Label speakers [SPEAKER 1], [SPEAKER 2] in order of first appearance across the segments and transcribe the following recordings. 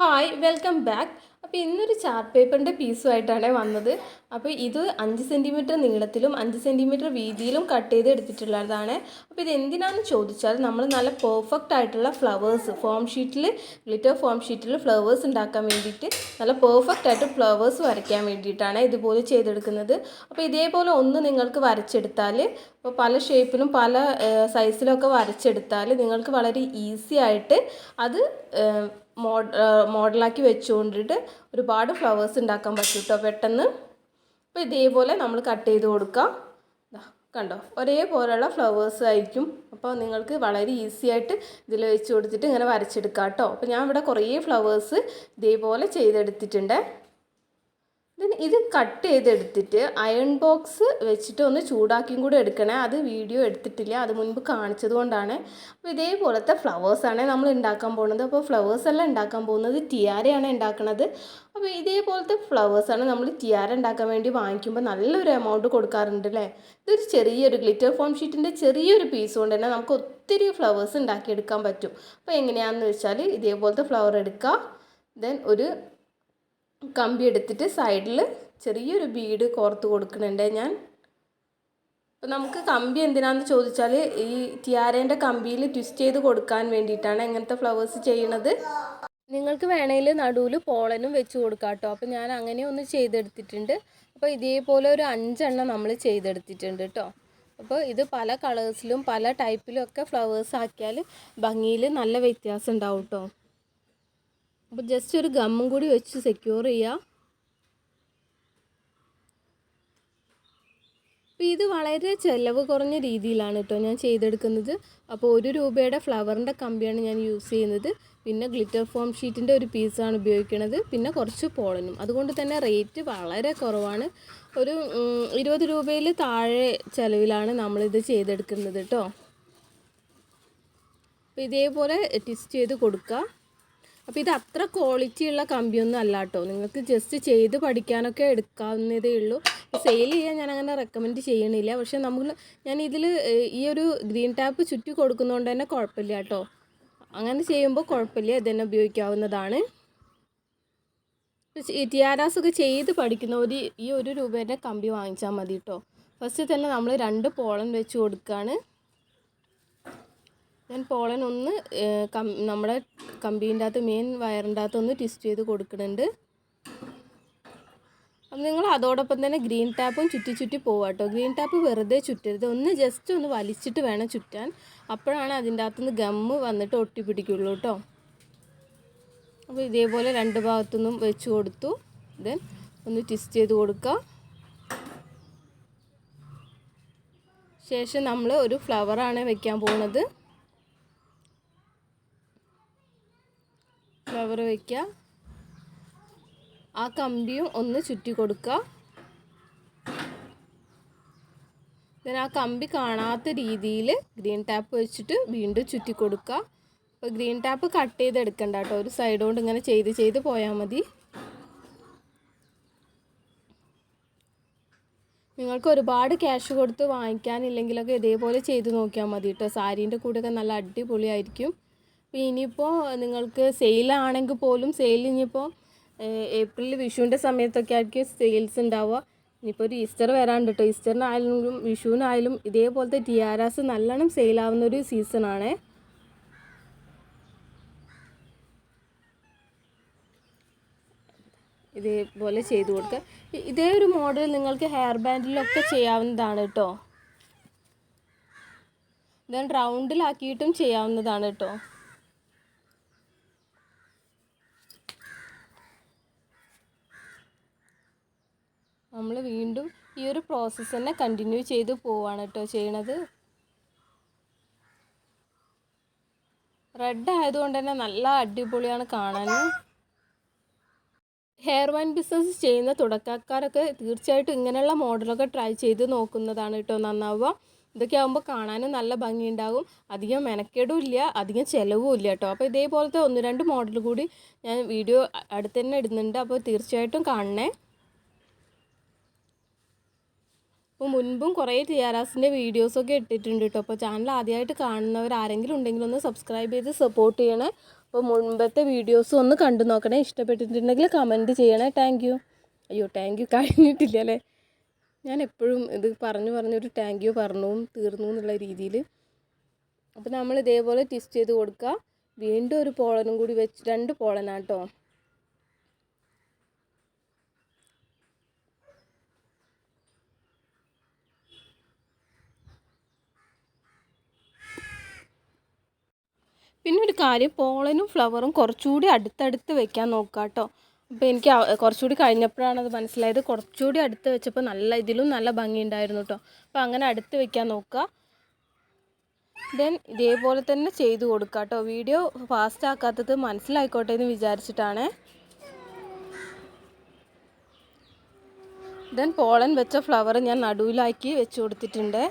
[SPEAKER 1] Hi welcome back അപ്പോൾ ഇന്നൊരു chart പേപ്പറിന്റെ പീസുമായിട്ടാണ് വന്നത്. അപ്പോൾ ഇത് അഞ്ച് സെന്റിമീറ്റർ നീളത്തിലും അഞ്ച് സെന്റിമീറ്റർ വീതിയിലും കട്ട് ചെയ്ത് എടുത്തിട്ടുള്ളതാണ് അപ്പോൾ ഇത് എന്തിനാണെന്ന് ചോദിച്ചാൽ നമ്മൾ നല്ല പെർഫെക്റ്റ് ആയിട്ടുള്ള ഫ്ലവേഴ്സ് ഫോം ഷീറ്റിൽ ഗ്ലിറ്റർ ഫോം ഷീറ്റിൽ ഫ്ലവേഴ്സ് ഉണ്ടാക്കാൻ വേണ്ടിയിട്ട് നല്ല പെർഫെക്റ്റ് ആയിട്ട് ഫ്ലവേഴ്സ് വരയ്ക്കാൻ വേണ്ടിയിട്ടാണ് ഇതുപോലെ ചെയ്തെടുക്കുന്നത്. അപ്പോൾ ഇതേപോലെ ഒന്ന് നിങ്ങൾക്ക് വരച്ചെടുത്താൽ ഇപ്പോൾ പല ഷേപ്പിലും പല സൈസിലൊക്കെ വരച്ചെടുത്താൽ നിങ്ങൾക്ക് വളരെ ഈസി ആയിട്ട് അത് മോഡ് മോഡലാക്കി വെച്ചുകൊണ്ടിട്ട് ഒരുപാട് ഫ്ലവേഴ്സ് ഉണ്ടാക്കാൻ പറ്റും കേട്ടോ പെട്ടെന്ന്. അപ്പോൾ ഇതേപോലെ നമ്മൾ കട്ട് ചെയ്ത് കൊടുക്കാം. കണ്ടോ? ഒരേപോലെയുള്ള ഫ്ലവേഴ്സ് ആയിരിക്കും. അപ്പോൾ നിങ്ങൾക്ക് വളരെ ഈസി ആയിട്ട് ഇതിൽ വെച്ച് കൊടുത്തിട്ട് ഇങ്ങനെ വരച്ചെടുക്കാം കേട്ടോ അപ്പോൾ ഞാൻ ഇവിടെ കുറേ ഫ്ലവേഴ്സ് ഇതേപോലെ ചെയ്തെടുത്തിട്ടുണ്ട്. ഇതിന് ഇത് കട്ട് ചെയ്തെടുത്തിട്ട് അയൺ ബോക്സ് വെച്ചിട്ട് ഒന്ന് ചൂടാക്കിയും കൂടെ എടുക്കണേ. അത് വീഡിയോ എടുത്തിട്ടില്ല. അത് മുൻപ് കാണിച്ചത് കൊണ്ടാണ്. അപ്പോൾ ഇതേപോലത്തെ ഫ്ലവേഴ്സാണ് നമ്മൾ ഉണ്ടാക്കാൻ പോകുന്നത്. അപ്പോൾ ഫ്ലവേഴ്സ് എല്ലാം ഉണ്ടാക്കാൻ പോകുന്നത്. ടിയാരയാണ് ഉണ്ടാക്കുന്നത് അപ്പോൾ ഇതേപോലത്തെ ഫ്ലവേഴ്സാണ് നമ്മൾ ടിയാര ഉണ്ടാക്കാൻ വേണ്ടി വാങ്ങിക്കുമ്പോൾ നല്ലൊരു എമൗണ്ട് കൊടുക്കാറുണ്ട് അല്ലേ ഇതൊരു ചെറിയൊരു ഗ്ലിറ്റർ ഫോം ഷീറ്റിന്റെ ചെറിയൊരു പീസ് കൊണ്ട് തന്നെ നമുക്ക് ഒത്തിരി ഫ്ലവേഴ്സ് ഉണ്ടാക്കിയെടുക്കാൻ പറ്റും. അപ്പോൾ എങ്ങനെയാണെന്ന് വെച്ചാൽ ഇതേപോലത്തെ ഫ്ലവർ എടുക്കുക ദെൻ ഒരു കമ്പി എടുത്തിട്ട് സൈഡിൽ ചെറിയൊരു ബീഡ് കോർത്ത് കൊടുക്കുന്നുണ്ട് ഞാൻ. അപ്പോൾ നമുക്ക് കമ്പി എന്തിനാന്ന് ചോദിച്ചാൽ ഈ ടിയാരേന്റെ കമ്പിയിൽ ട്വിസ്റ്റ് ചെയ്ത് കൊടുക്കാൻ വേണ്ടിയിട്ടാണ് ഇങ്ങനത്തെ ഫ്ലവേഴ്സ് ചെയ്യണത് നിങ്ങൾക്ക് വേണമെങ്കിൽ നടുവിൽ പോളനും വെച്ച് കൊടുക്കാം കേട്ടോ അപ്പോൾ ഞാൻ അങ്ങനെ ഒന്ന് ചെയ്തെടുത്തിട്ടുണ്ട്. അപ്പോൾ ഇതേപോലെ ഒരു അഞ്ചെണ്ണം നമ്മൾ ചെയ്തെടുത്തിട്ടുണ്ട് കേട്ടോ അപ്പോൾ ഇത് പല കളേഴ്സിലും പല ടൈപ്പിലും ഒക്കെ ഫ്ലവേഴ്സ് ആക്കിയാൽ ഭംഗിയിൽ നല്ല വ്യത്യാസം ഉണ്ടാവും കേട്ടോ അപ്പോൾ ജസ്റ്റ് ഒരു ഗമ്മും കൂടി വെച്ച് സെക്യൂർ ചെയ്യുക അപ്പോൾ ഇത് വളരെ ചിലവ് കുറഞ്ഞ രീതിയിലാണ് കേട്ടോ ഞാൻ ചെയ്തെടുക്കുന്നത്. അപ്പോൾ ഒരു രൂപയുടെ ഫ്ലവറിന്റെ കമ്പിയാണ് ഞാൻ യൂസ് ചെയ്യുന്നത്. പിന്നെ ഗ്ലിറ്റർ ഫോം ഷീറ്റിന്റെ ഒരു പീസാണ് ഉപയോഗിക്കുന്നത് പിന്നെ കുറച്ച് പോളനും അതുകൊണ്ട് തന്നെ റേറ്റ് വളരെ കുറവാണ്. ഒരു ഇരുപത് രൂപയിൽ താഴെ ചിലവിലാണ് നമ്മളിത് ചെയ്തെടുക്കുന്നത് കേട്ടോ അപ്പോൾ ഇതേപോലെ ടിസ്റ്റ് ചെയ്ത് കൊടുക്കുക അപ്പോൾ ഇത് അത്ര ക്വാളിറ്റി ഉള്ള കമ്പിയൊന്നും അല്ല കേട്ടോ നിങ്ങൾക്ക് ജസ്റ്റ് ചെയ്ത് പഠിക്കാനൊക്കെ എടുക്കാവുന്നതേ ഉള്ളൂ. സെയിൽ ചെയ്യാൻ ഞാൻ അങ്ങനെ റെക്കമെൻഡ് ചെയ്യണില്ല. പക്ഷേ നമ്മൾ ഞാൻ ഇതിൽ ഈ ഒരു ഗ്രീൻ ടാപ്പ് ചുറ്റി കൊടുക്കുന്നതുകൊണ്ട് തന്നെ കുഴപ്പമില്ല കേട്ടോ അങ്ങനെ ചെയ്യുമ്പോൾ കുഴപ്പമില്ല ഇത് തന്നെ ഉപയോഗിക്കാവുന്നതാണ്. ടിയാരാസൊക്കെ ചെയ്ത് പഠിക്കുന്നവർ ഈ ഒരു രൂപേന്റെ കമ്പി വാങ്ങിച്ചാൽ മതി കേട്ടോ ഫസ്റ്റ് തന്നെ നമ്മൾ രണ്ട് പോളൻ വെച്ച് കൊടുക്കുകയാണ് ഞാൻ പോളൻ ഒന്ന് കം നമ്മുടെ കമ്പീന്റെ അകത്ത് മെയിൻ വയറിന്റെ അകത്ത് ഒന്ന് ട്വിസ്റ്റ് ചെയ്ത് കൊടുക്കുന്നുണ്ട്. അപ്പം നിങ്ങൾ അതോടൊപ്പം തന്നെ ഗ്രീൻ ടാപ്പും ചുറ്റി ചുറ്റി പോവുക കേട്ടോ. ഗ്രീൻ ടാപ്പ് വെറുതെ ചുറ്റരുത്. ഒന്ന് ജസ്റ്റ് ഒന്ന് വലിച്ചിട്ട് വേണം ചുറ്റാൻ. അപ്പോഴാണ് അതിന്റെ അകത്തുനിന്ന് ഗമ്മ് വന്നിട്ട് ഒട്ടിപ്പിടിക്കുള്ളൂ കേട്ടോ. അപ്പോൾ ഇതേപോലെ രണ്ട് ഭാഗത്തുനിന്നും വെച്ച് കൊടുത്തു. ദെൻ ഒന്ന് ട്വിസ്റ്റ് ചെയ്ത് കൊടുക്കുക. ശേഷം നമ്മൾ ഒരു ഫ്ലവറാണ് വെക്കാൻ പോകുന്നത് ഫ്ലവർ വയ്ക്കുക ആ കമ്പിയും ഒന്ന് ചുറ്റി കൊടുക്കുക. Then ആ കമ്പി കാണാത്ത രീതിയിൽ ഗ്രീൻ ടാപ്പ് വെച്ചിട്ട് വീണ്ടും ചുറ്റി കൊടുക്കുക. അപ്പോൾ ഗ്രീൻ ടാപ്പ് കട്ട് ചെയ്തെടുക്കണ്ട കേട്ടോ. ഒരു സൈഡ് കൊണ്ട് ഇങ്ങനെ ചെയ്ത് ചെയ്ത് പോയാൽ മതി. നിങ്ങൾക്ക് ഒരുപാട് ക്യാഷ് കൊടുത്ത് വാങ്ങിക്കാനില്ലെങ്കിലൊക്കെ ഇതേപോലെ ചെയ്ത് നോക്കിയാൽ മതി കേട്ടോ. സാരീന്റെ കൂടെയൊക്കെ നല്ല അടിപൊളിയായിരിക്കും. അപ്പോൾ ഇനിയിപ്പോൾ നിങ്ങൾക്ക് സെയിലാണെങ്കിൽ പോലും സെയിൽ ഇനിയിപ്പോൾ ഏപ്രിൽ വിഷുവിന്റെ സമയത്തൊക്കെ ആയിരിക്കും സെയിൽസ് ഉണ്ടാവുക. ഇനിയിപ്പോൾ ഒരു ഈസ്റ്റർ വരാണ്ട് കേട്ടോ ഈസ്റ്ററിനായാലും വിഷുവിനായാലും ഇതേപോലത്തെ ടിയാരാസ് നല്ലോണം സെയിലാവുന്ന ഒരു സീസണാണേ ഇതേപോലെ ചെയ്ത് കൊടുക്കുക ഇതേ ഒരു മോഡൽ നിങ്ങൾക്ക് ഹെയർ ബാൻഡിലൊക്കെ ചെയ്യാവുന്നതാണ് കേട്ടോ ദെൻ റൗണ്ടിലാക്കിയിട്ടും ചെയ്യാവുന്നതാണ് കേട്ടോ നമ്മൾ വീണ്ടും ഈ ഒരു പ്രോസസ്സ് തന്നെ കണ്ടിന്യൂ ചെയ്ത് പോവാണ് കേട്ടോ ചെയ്യണത്. റെഡ് ആയതുകൊണ്ട് തന്നെ നല്ല അടിപൊളിയാണ് കാണാൻ. ഹെയർ വൈൻ ബിസിനസ് ചെയ്യുന്ന തുടക്കക്കാരൊക്കെ തീർച്ചയായിട്ടും ഇങ്ങനെയുള്ള മോഡലൊക്കെ ട്രൈ ചെയ്ത് നോക്കുന്നതാണ് കേട്ടോ നന്നാവുക. ഇതൊക്കെ ആകുമ്പോൾ കാണാനും നല്ല ഭംഗിയുണ്ടാകും. അധികം മെനക്കേടും ഇല്ല അധികം ചിലവും ഇല്ല കേട്ടോ. അപ്പോൾ ഇതേപോലത്തെ ഒന്ന് രണ്ട് മോഡൽ കൂടി ഞാൻ വീഡിയോ അടുത്ത് തന്നെ ഇടുന്നുണ്ട്. അപ്പോൾ തീർച്ചയായിട്ടും കാണണേ. അപ്പോൾ മുൻപും കുറേ ടിയാറാസിന്റെ വീഡിയോസൊക്കെ ഇട്ടിട്ടുണ്ട് കേട്ടോ അപ്പോൾ ചാനൽ ആദ്യമായിട്ട് കാണുന്നവർ ആരെങ്കിലും ഉണ്ടെങ്കിൽ ഒന്ന് സബ്സ്ക്രൈബ് ചെയ്ത് സപ്പോർട്ട് ചെയ്യണേ. അപ്പോൾ മുൻപത്തെ വീഡിയോസ് ഒന്ന് കണ്ടു നോക്കണേ. ഇഷ്ടപ്പെട്ടിട്ടുണ്ടെങ്കിൽ കമന്റ് ചെയ്യണേ. താങ്ക് യു അയ്യോ താങ്ക് യു കഴിഞ്ഞിട്ടില്ല അല്ലേ ഞാൻ എപ്പോഴും ഇത് പറഞ്ഞു പറഞ്ഞൊരു താങ്ക് യു പറഞ്ഞു തീർന്നു എന്നുള്ള രീതിയിൽ. അപ്പോൾ നമ്മൾ ഇതേപോലെ ട്വിസ്റ്റ് ചെയ്ത് കൊടുക്കുക. വീണ്ടും ഒരു പോളനും കൂടി വെച്ച് രണ്ട് പോളനാട്ടോ പിന്നെ ഒരു കാര്യം പോളനും ഫ്ലവറും കുറച്ചുകൂടി അടുത്തടുത്ത് വെക്കാൻ നോക്കുക കേട്ടോ അപ്പോൾ എനിക്ക് കുറച്ചുകൂടി കഴിഞ്ഞപ്പോഴാണ് അത് മനസ്സിലായത്. കുറച്ചുകൂടി അടുത്ത് വെച്ചപ്പോൾ നല്ല ഇതിലും നല്ല ഭംഗി ഉണ്ടായിരുന്നു കേട്ടോ അപ്പോൾ അങ്ങനെ അടുത്ത് വെക്കാൻ നോക്കുക ദെൻ ഇതേപോലെ തന്നെ ചെയ്തു കൊടുക്കുക കേട്ടോ വീഡിയോ ഫാസ്റ്റ് ആക്കാത്തത് മനസ്സിലായിക്കോട്ടെ എന്ന് വിചാരിച്ചിട്ടാണ്. ദെൻ പോളൻ വെച്ച ഫ്ലവർ ഞാൻ നടുവിലാക്കി വെച്ച് കൊടുത്തിട്ടുണ്ട്.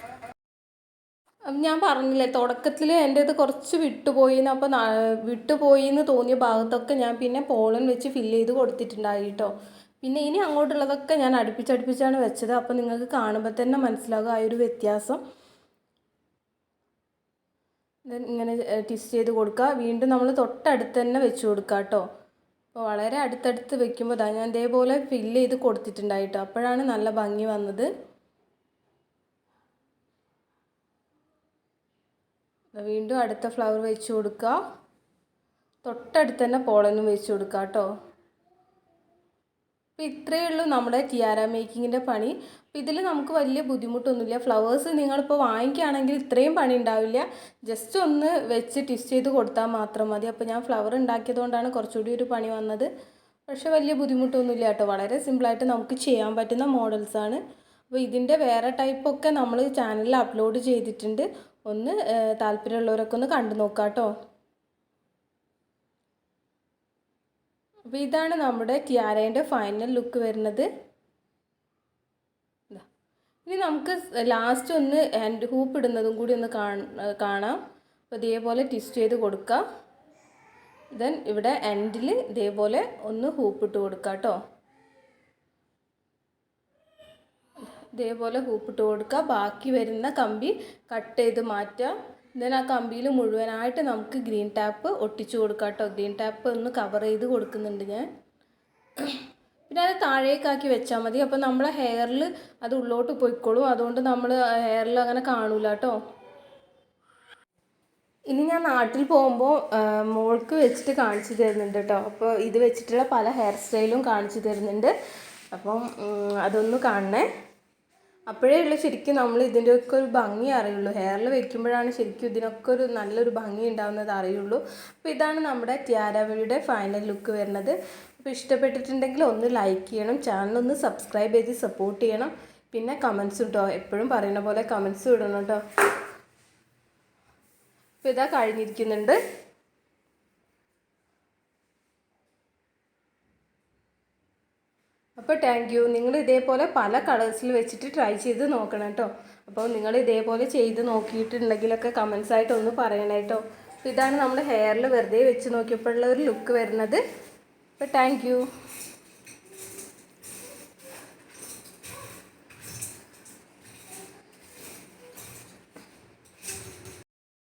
[SPEAKER 1] ഞാൻ പറഞ്ഞില്ലേ തുടക്കത്തിൽ എന്റെ ഇത് കുറച്ച് വിട്ടുപോയി എന്ന് അപ്പോൾ വിട്ടുപോയി എന്ന് തോന്നിയ ഭാഗത്തൊക്കെ ഞാൻ പിന്നെ പോളൻ വെച്ച് ഫില്ല് ചെയ്ത് കൊടുത്തിട്ടുണ്ടായി കേട്ടോ പിന്നെ ഇനി അങ്ങോട്ടുള്ളതൊക്കെ ഞാൻ അടുപ്പിച്ചടുപ്പിച്ചാണ് വെച്ചത്. അപ്പോൾ നിങ്ങൾക്ക് കാണുമ്പോൾ തന്നെ മനസ്സിലാകും ആ ഒരു വ്യത്യാസം. ഇങ്ങനെ ടിസ്റ്റ് ചെയ്ത് കൊടുക്കുക വീണ്ടും നമ്മൾ തൊട്ടടുത്ത് തന്നെ വെച്ച് കൊടുക്കുക കേട്ടോ അപ്പോൾ വളരെ അടുത്തടുത്ത് വെക്കുമ്പോൾ ഞാൻ ഇതേപോലെ ഫില്ല് ചെയ്ത് കൊടുത്തിട്ടുണ്ടായിട്ടോ. അപ്പോഴാണ് നല്ല ഭംഗി വന്നത്. വീണ്ടും അടുത്ത ഫ്ലവർ വെച്ച് കൊടുക്കുക തൊട്ടടുത്ത് തന്നെ പോളനും വെച്ച് കൊടുക്കുക കേട്ടോ അപ്പോൾ ഇത്രയേ ഉള്ളൂ നമ്മുടെ ടിയാര മേക്കിങ്ങിന്റെ പണി. അപ്പോൾ ഇതിൽ നമുക്ക് വലിയ ബുദ്ധിമുട്ടൊന്നുമില്ല. ഫ്ലവേഴ്സ് നിങ്ങളിപ്പോൾ വാങ്ങിക്കുകയാണെങ്കിൽ ഇത്രയും പണി ഉണ്ടാവില്ല. ജസ്റ്റ് ഒന്ന് വെച്ച് ട്വിസ്റ്റ് ചെയ്ത് കൊടുത്താൽ മാത്രം മതി. അപ്പോൾ ഞാൻ ഫ്ലവർ ഉണ്ടാക്കിയതുകൊണ്ടാണ് കുറച്ചുകൂടി ഒരു പണി വന്നത്. പക്ഷേ വലിയ ബുദ്ധിമുട്ടൊന്നുമില്ല കേട്ടോ വളരെ സിമ്പിളായിട്ട് നമുക്ക് ചെയ്യാൻ പറ്റുന്ന മോഡൽസാണ് അപ്പോൾ ഇതിന്റെ വേറെ ടൈപ്പൊക്കെ നമ്മൾ ചാനലിൽ അപ്ലോഡ് ചെയ്തിട്ടുണ്ട്. ഒന്ന് താല്പര്യമുള്ളവരൊക്കെ ഒന്ന് കണ്ടു നോക്കാം കേട്ടോ അപ്പോൾ ഇതാണ് നമ്മുടെ ടിയാരേന്റെ ഫൈനൽ ലുക്ക് വരുന്നത്. ഇനി നമുക്ക് ലാസ്റ്റ് ഒന്ന് ഹാൻഡ് ഹൂപ്പ് ഇടുന്നതും കൂടി ഒന്ന് കാണാം അപ്പോൾ ഇതേപോലെ ട്വിസ്റ്റ് ചെയ്ത് കൊടുക്കുക ദെൻ ഇവിടെ എൻഡിൽ ഇതേപോലെ ഒന്ന് ഹൂപ്പ് ഇട്ട് കൊടുക്കുക കേട്ടോ ഇതേപോലെ ഹൂപ്പിട്ട് കൊടുക്കുക. ബാക്കി വരുന്ന കമ്പി കട്ട് ചെയ്ത് മാറ്റുക. ദെൻ ആ കമ്പിയിൽ മുഴുവനായിട്ട് നമുക്ക് ഗ്രീൻ ടാപ്പ് ഒട്ടിച്ചു കൊടുക്കാം കേട്ടോ. ഗ്രീൻ ടാപ്പ് ഒന്ന് കവർ ചെയ്ത് കൊടുക്കുന്നുണ്ട് ഞാൻ. പിന്നെ അത് താഴേക്കാക്കി വെച്ചാൽ മതി. അപ്പോൾ നമ്മളെ ഹെയറിൽ അത് ഉള്ളോട്ട് പോയിക്കോളും. അതുകൊണ്ട് നമ്മൾ ഹെയറിൽ അങ്ങനെ കാണൂല കേട്ടോ. ഇനി ഞാൻ നാട്ടിൽ പോകുമ്പോൾ മോൾക്ക് വെച്ചിട്ട് കാണിച്ചു തരുന്നുണ്ട് കേട്ടോ. അപ്പോൾ ഇത് വെച്ചിട്ടുള്ള പല ഹെയർ സ്റ്റൈലും കാണിച്ചു തരുന്നുണ്ട്. അപ്പം അതൊന്ന് കാണണേ. അപ്പോഴേ ഉള്ളൂ ശരിക്കും നമ്മൾ ഇതിന്റെയൊക്കെ ഒരു ഭംഗി അറിയുള്ളൂ. ഹെയറിൽ വെക്കുമ്പോഴാണ് ശരിക്കും ഇതിനൊക്കെ ഒരു നല്ലൊരു ഭംഗി ഉണ്ടാകുന്നത് അറിയുള്ളൂ. അപ്പോൾ ഇതാണ് നമ്മുടെ ത്യാരവയുടെ ഫൈനൽ ലുക്ക് വരുന്നത്. അപ്പോൾ ഇഷ്ടപ്പെട്ടിട്ടുണ്ടെങ്കിൽ ഒന്ന് ലൈക്ക് ചെയ്യണം. ചാനൽ ഒന്ന് സബ്സ്ക്രൈബ് ചെയ്ത് സപ്പോർട്ട് ചെയ്യണം. പിന്നെ കമൻസ് കേട്ടോ എപ്പോഴും പറയുന്ന പോലെ കമൻസ് ഇടണം കേട്ടോ. അപ്പോൾ ഇതാ കഴിഞ്ഞിരിക്കുന്നുണ്ട്. അപ്പോൾ താങ്ക് യു നിങ്ങൾ ഇതേപോലെ പല കളേഴ്സിൽ വെച്ചിട്ട് ട്രൈ ചെയ്ത് നോക്കണം കേട്ടോ അപ്പോൾ നിങ്ങൾ ഇതേപോലെ ചെയ്ത് നോക്കിയിട്ടുണ്ടെങ്കിലൊക്കെ കമൻസ് ആയിട്ട് ഒന്ന് പറയണം കേട്ടോ ഇതാണ് നമ്മൾ ഹെയറിൽ വെറുതെ വെച്ച് നോക്കിയപ്പോഴുള്ള ഒരു ലുക്ക് വരുന്നത്. അപ്പോൾ താങ്ക്